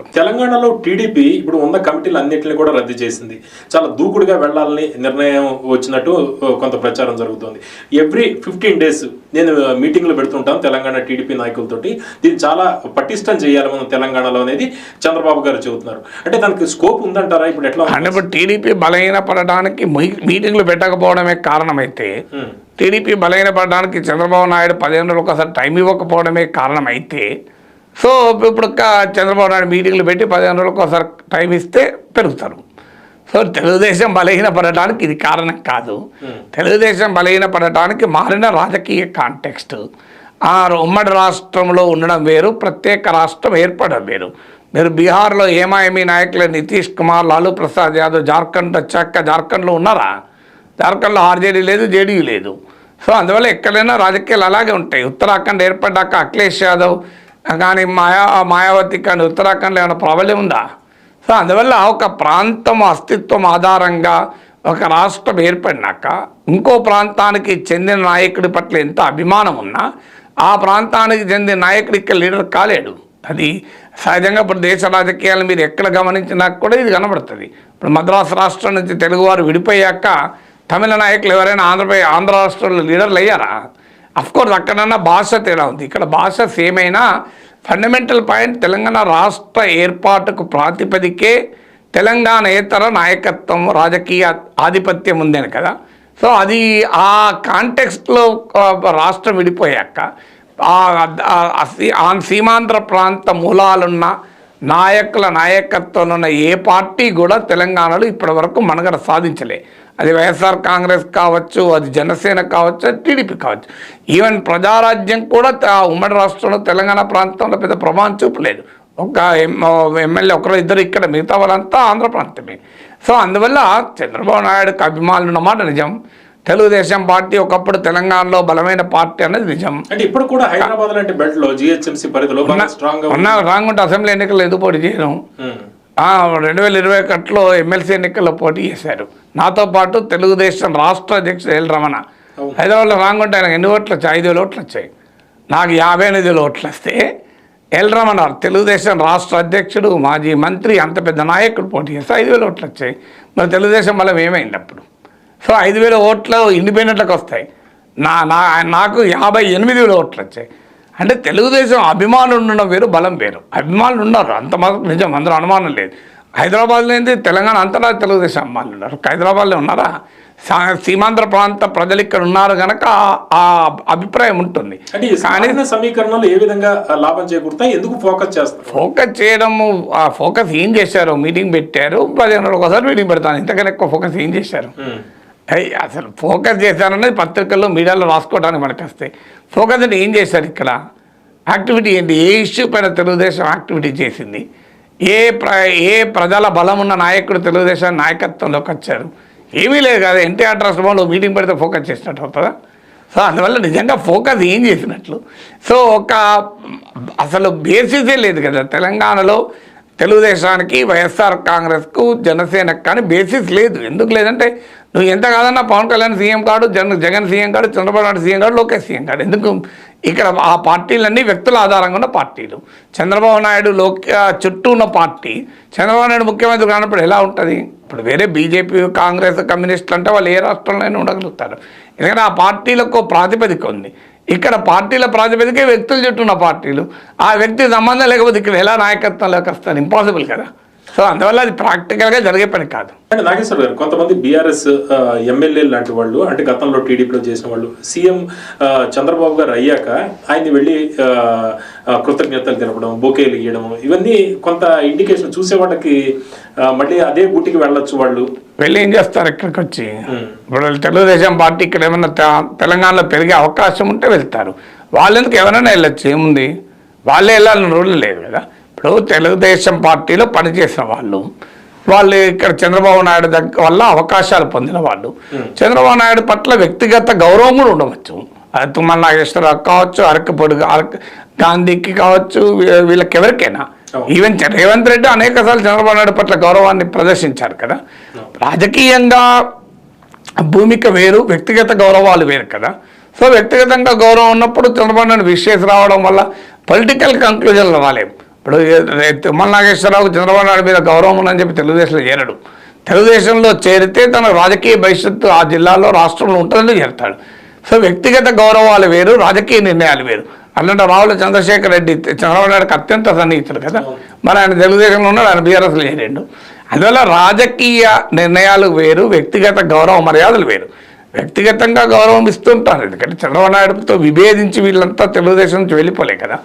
తెలంగాణలో టీడీపీ ఇప్పుడు ఉన్న కమిటీలు అన్నింటిని కూడా రద్దు చేసింది. చాలా దూకుడుగా వెళ్ళాలని నిర్ణయం వచ్చినట్టు కొంత ప్రచారం జరుగుతుంది. ఎవ్రీ ఫిఫ్టీన్ డేస్ నేను మీటింగ్లు పెడుతుంటాను తెలంగాణ టీడీపీ నాయకులతోటి. దీన్ని చాలా పటిష్టం చేయాలి మనం తెలంగాణలో అనేది చంద్రబాబు గారు చెబుతున్నారు. అంటే దానికి స్కోప్ ఉందంటారా? ఇప్పుడు ఎట్లా? అంటే ఇప్పుడు టీడీపీ బలహీనపడడానికి మీ- మీటింగ్లు పెట్టకపోవడమే కారణమైతే టీడీపీ బలహీనపడడానికి చంద్రబాబు నాయుడు పదిహేను రోజులు ఒకసారి టైం ఇవ్వకపోవడమే కారణమైతే సో ఇప్పుడు చంద్రబాబు నాయుడు మీటింగ్లు పెట్టి పదిహేను రోజులకు ఒకసారి టైం ఇస్తే పెరుగుతారు. సో తెలుగుదేశం బలహీనపడటానికి ఇది కారణం కాదు. తెలుగుదేశం బలహీనపడటానికి మారిన రాజకీయ కాంటెక్స్ట్. ఆ ఉమ్మడి రాష్ట్రంలో ఉండడం వేరు ప్రత్యేక రాష్ట్రం ఏర్పడడం వేరు. మీరు బీహార్లో ఏమాయమీ నాయకులు నితీష్ కుమార్ లాలూ ప్రసాద్ యాదవ్ జార్ఖండ్ వచ్చాక జార్ఖండ్లో ఉన్నారా? జార్ఖండ్లో ఆర్జేడీ లేదు జేడీయూ లేదు. సో అందువల్ల ఎక్కడైనా రాజకీయాలు అలాగే ఉంటాయి. ఉత్తరాఖండ్ ఏర్పడ్డాక అఖిలేష్ యాదవ్ కానీ మాయా మాయావతి కానీ ఉత్తరాఖండ్లో ఏమైనా ప్రాబ్లం ఉందా? సో అందువల్ల ఒక ప్రాంతం అస్తిత్వం ఆధారంగా ఒక రాష్ట్రం ఏర్పడినాక ఇంకో ప్రాంతానికి చెందిన నాయకుడి పట్ల ఎంత అభిమానం ఉన్నా ఆ ప్రాంతానికి చెందిన నాయకుడు ఇక్కడ లీడర్ కాలేడు. అది సహజంగా ఇప్పుడు దేశ రాజకీయాలు మీరు ఎక్కడ గమనించినా కూడా ఇది కనబడుతుంది. ఇప్పుడు మద్రాసు రాష్ట్రం నుంచి తెలుగువారు విడిపోయాక తమిళ నాయకులు ఎవరైనా ఆంధ్రప్రదేశ్ ఆంధ్ర రాష్ట్రంలో లీడర్లు అయ్యారా? అఫ్కోర్స్ అక్కడన్నా భాష తేడా ఉంది. ఇక్కడ భాష సేమ్ అయినా ఫండమెంటల్ పాయింట్ తెలంగాణ రాష్ట్ర ఏర్పాటుకు ప్రాతిపదికే తెలంగాణేతర నాయకత్వం రాజకీయ ఆధిపత్యం ఉందని కదా. సో అది ఆ కాంటెక్స్ట్లో రాష్ట్రం విడిపోయాక ఆన్ సీమాంధ్ర ప్రాంత మూలాలున్న నాయకుల నాయకత్వంలో ఉన్న ఏ పార్టీ కూడా తెలంగాణలో ఇప్పటివరకు మనగడ సాధించలే. అది వైఎస్ఆర్ కాంగ్రెస్ కావచ్చు అది జనసేన కావచ్చు అది టీడీపీ కావచ్చు. ఈవెన్ ప్రజారాజ్యం కూడా ఉమ్మడి రాష్ట్రంలో తెలంగాణ ప్రాంతంలో పెద్ద ప్రభావం చూపలేదు. ఒక ఎం- ఎమ్మెల్యే ఒకరు ఇద్దరు ఇక్కడ మిగతా వాళ్ళంతా ఆంధ్ర ప్రాంతమే. సో అందువల్ల చంద్రబాబు నాయుడుకి అభిమానులు ఉన్నమాట నిజం. తెలుగుదేశం పార్టీ ఒకప్పుడు తెలంగాణలో బలమైన పార్టీ అన్నది నిజం. అంటే ఇప్పుడు కూడా హైదరాబాద్ లాంటి బెల్ట్లో జిహెచ్ఎంసీ పరిధిలో ఉన్న రాంగుంటే అసెంబ్లీ ఎన్నికలు ఎందుకు పోటీ చేయడం రెండు వేల ఇరవై ఒకటిలో ఎమ్మెల్సీ ఎన్నికల్లో పోటీ చేశారు. నాతో పాటు తెలుగుదేశం రాష్ట్ర అధ్యక్షుడు ఎల్ రమణ. హైదరాబాద్లో రాంగుంటే ఆయనకు ఎన్ని ఓట్లు వచ్చాయి? ఐదు వేల ఓట్లు వచ్చాయి. నాకు యాభై ఎనిమిది వేల ఓట్లు వస్తే ఎల్ రమణ తెలుగుదేశం రాష్ట్ర అధ్యక్షుడు మాజీ మంత్రి అంత పెద్ద నాయకుడు పోటీ చేస్తే ఐదు వేల ఓట్లు వచ్చాయి. మరి తెలుగుదేశం వల్ల ఏమైంది అప్పుడు? సో ఐదు వేల ఓట్లు ఇండిపెండెంట్లకు వస్తాయి. నా నా నాకు యాభై ఎనిమిది వేల ఓట్లు వచ్చాయి. అంటే తెలుగుదేశం అభిమానులు ఉండడం వేరు బలం వేరు. అభిమానులు ఉన్నారు. అంత మాత్రం నిజం అందరూ అనుమానం లేదు. హైదరాబాద్లో ఏంటి తెలంగాణ అంతటా తెలుగుదేశం అభిమానులు ఉన్నారు. హైదరాబాద్లో ఉన్నారా? సీమాంధ్ర ప్రాంత ప్రజలు ఇక్కడ ఉన్నారు కనుక ఆ- అభిప్రాయం ఉంటుంది. సమీకరణలు ఏ విధంగా లాభం చేకూరుతాయి? ఎందుకు ఫోకస్ చేస్తారు? ఫోకస్ చేయడము ఆ ఫోకస్ ఏం చేశారు? మీటింగ్ పెట్టారు. పదిహేను రోజులు ఒకసారి మీటింగ్ పెడతాను. ఇంతకన్నా ఎక్కువ ఫోకస్ ఏం చేశారు? ఉమ్, అసలు ఫోకస్ చేశారనేది పత్రికల్లో మీడియాలో రాసుకోవడానికి మనకు వస్తాయి ఫోకస్ అంటే ఏం చేశారు ఇక్కడ? యాక్టివిటీ ఏంటి? ఏ ఇష్యూ పైన తెలుగుదేశం యాక్టివిటీ చేసింది? ఏ ప్ర ఏ ప్రజల బలం ఉన్న నాయకుడు తెలుగుదేశం నాయకత్వంలోకి వచ్చారు? ఏమీ లేదు కదా ఎన్టీఆర్ ట్రస్ట్ వాళ్ళు మీటింగ్ పెడితే ఫోకస్ చేసినట్టు అవుతుందా? సో అందువల్ల నిజంగా ఫోకస్ ఏం చేసినట్లు? సో ఒక అసలు బేసిసే లేదు కదా. తెలంగాణలో తెలుగుదేశానికి వైఎస్ఆర్ కాంగ్రెస్కు జనసేనకు కానీ బేసిస్ లేదు. ఎందుకు లేదంటే నువ్వు ఎంత కాదన్నా పవన్ కళ్యాణ్ సీఎం కాడు జగన్ జగన్ సీఎం కాడు చంద్రబాబు నాయుడు సీఎం కాడు లోకేష్ సీఎం కాడు. ఎందుకు? ఇక్కడ ఆ పార్టీలన్నీ వ్యక్తుల ఆధారంగా ఉన్న పార్టీలు. చంద్రబాబు నాయుడు లోక చుట్టూ ఉన్న పార్టీ. చంద్రబాబు నాయుడు ముఖ్యమంత్రి కానప్పుడు ఎలా ఉంటుంది? ఇప్పుడు వేరే బీజేపీ కాంగ్రెస్ కమ్యూనిస్టులు అంటే వాళ్ళు ఏ రాష్ట్రంలోనే ఉండగలుగుతారు. ఎందుకంటే ఆ పార్టీలకు ప్రాతిపదిక ఉంది. ఇక్కడ పార్టీల ప్రాతిపదికే వ్యక్తుల చుట్టూ ఉన్న పార్టీలు. ఆ వ్యక్తి సంబంధం లేకపోతే ఇక్కడ ఎలా నాయకత్వంలోకి వస్తారు? ఇంపాసిబుల్ కదా. సో అందువల్ల అది ప్రాక్టికల్గా జరిగే పని కాదు. అంటే నాగేశ్వర గారు కొంతమంది బీఆర్ఎస్ ఎమ్మెల్యే లాంటి వాళ్ళు అంటే గతంలో టీడీపీలో చేసిన వాళ్ళు సీఎం చంద్రబాబు గారు అయ్యాక ఆయన్ని వెళ్ళి కృతజ్ఞతలు తెలపడం బొకేలు ఇవ్వడం ఇవన్నీ కొంత ఇండికేషన్ చూసే వాళ్ళకి మళ్ళీ అదే గుటికి వెళ్ళొచ్చు వాళ్ళు. వెళ్ళి ఏం చేస్తారు ఇక్కడికి వచ్చి. ఇప్పుడు వాళ్ళు తెలుగుదేశం పార్టీ ఇక్కడ ఏమన్నా తె- తెలంగాణలో పెరిగే అవకాశం ఉంటే వెళ్తారు. వాళ్ళెందుకు ఎవరైనా వెళ్ళొచ్చు? ఏముంది? వాళ్ళే వెళ్ళాలని రూల్ లేదు కదా. ఇప్పుడు తెలుగుదేశం పార్టీలో పనిచేసిన వాళ్ళు వాళ్ళు ఇక్కడ చంద్రబాబు నాయుడు దగ్గర వల్ల అవకాశాలు పొందిన వాళ్ళు. చంద్రబాబు నాయుడు పట్ల వ్యక్తిగత గౌరవం కూడా ఉండవచ్చు. అది తుమ్మల నాగేశ్వరరావు కావచ్చు అరకపొడి అరక గాంధీకి కావచ్చు వీళ్ళకి ఎవరికైనా. ఈవెన్ రేవంత్ రెడ్డి అనేక సార్లు చంద్రబాబు నాయుడు పట్ల గౌరవాన్ని ప్రదర్శించారు కదా. రాజకీయంగా భూమిక వేరు వ్యక్తిగత గౌరవాలు వేరు కదా. సో వ్యక్తిగతంగా గౌరవం ఉన్నప్పుడు చంద్రబాబు నాయుడు విషయస్ రావడం వల్ల పొలిటికల్ కంక్లూజన్లు రాలేము ఇప్పుడు తిమ్మల నాగేశ్వరరావు చంద్రబాబు నాయుడు మీద గౌరవం ఉందని చెప్పి తెలుగుదేశంలో చేరడు తెలుగుదేశంలో చేరితే తన రాజకీయ భవిష్యత్తు ఆ జిల్లాలో రాష్ట్రంలో ఉంటుందని చేరతాడు సో వ్యక్తిగత గౌరవాలు వేరు రాజకీయ నిర్ణయాలు వేరు. అలాంటి రావుల చంద్రశేఖర్ రెడ్డి చంద్రబాబు నాయుడుకి అత్యంత సన్నిహితుడు కదా. మరి ఆయన తెలుగుదేశంలో ఉన్నాడు ఆయన బీఆర్ఎస్లో చేరిండు. అందువల్ల రాజకీయ నిర్ణయాలు వేరు వ్యక్తిగత గౌరవ మర్యాదలు వేరు. వ్యక్తిగతంగా గౌరవం ఇస్తుంటారు. ఎందుకంటే చంద్రబాబు నాయుడుతో విభేదించి వీళ్ళంతా తెలుగుదేశం నుంచి వెళ్ళిపోలే కదా.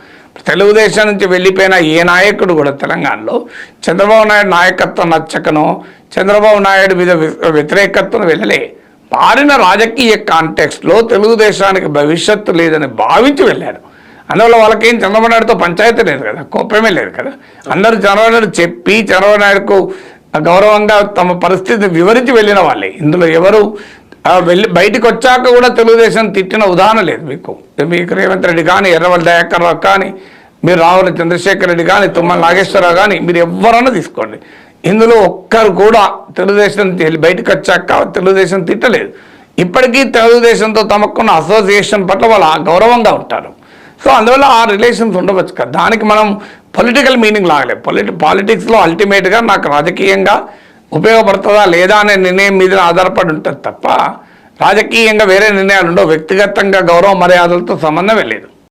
తెలుగుదేశం నుంచి వెళ్ళిపోయిన ఏ నాయకుడు కూడా తెలంగాణలో చంద్రబాబు నాయుడు నాయకత్వం నచ్చకనో చంద్రబాబు నాయుడు మీద వ్య- వ్యతిరేకతను వెళ్ళలే. మారిన రాజకీయ కాంటెక్స్లో తెలుగుదేశానికి భవిష్యత్తు లేదని భావించి వెళ్ళారు అందువల్ల వాళ్ళకేం చంద్రబాబు నాయుడుతో పంచాయతీ లేదు కదా కోపమే లేదు కదా. అందరూ చంద్రబాబు నాయుడు చెప్పి చంద్రబాబు నాయుడుకు గౌరవంగా తమ పరిస్థితిని వివరించి వెళ్ళిన వాళ్ళే. ఇందులో ఎవరు వెళ్ళి బయటికి వచ్చాక కూడా తెలుగుదేశం తిట్టిన ఉదాహరణ లేదు మీకు. మీకు రేవంత్ రెడ్డి కానీ ఎర్రవల్లి దయాకర్ రావు కానీ మీరు రావుల చంద్రశేఖర్ రెడ్డి కానీ తుమ్మల నాగేశ్వరరావు కానీ మీరు ఎవరన్నా తీసుకోండి. ఇందులో ఒక్కరు కూడా తెలుగుదేశం బయటకు వచ్చాక తెలుగుదేశం తిట్టలేదు. ఇప్పటికీ తెలుగుదేశంతో తమకున్న అసోసియేషన్ పట్ల వాళ్ళు గౌరవంగా ఉంటారు. సో అందువల్ల ఆ రిలేషన్స్ ఉండవచ్చు కదా. దానికి మనం పొలిటికల్ మీనింగ్ లాగలేదు. పొలిటి పాలిటిక్స్లో అల్టిమేట్గా నాకు రాజకీయంగా ఉపయోగపడుతుందా లేదా అనే నిర్ణయం మీద ఆధారపడి ఉంటుంది తప్ప రాజకీయంగా వేరే నిర్ణయాలు ఉండవు. వ్యక్తిగతంగా గౌరవ మర్యాదలతో సంబంధం లేదు.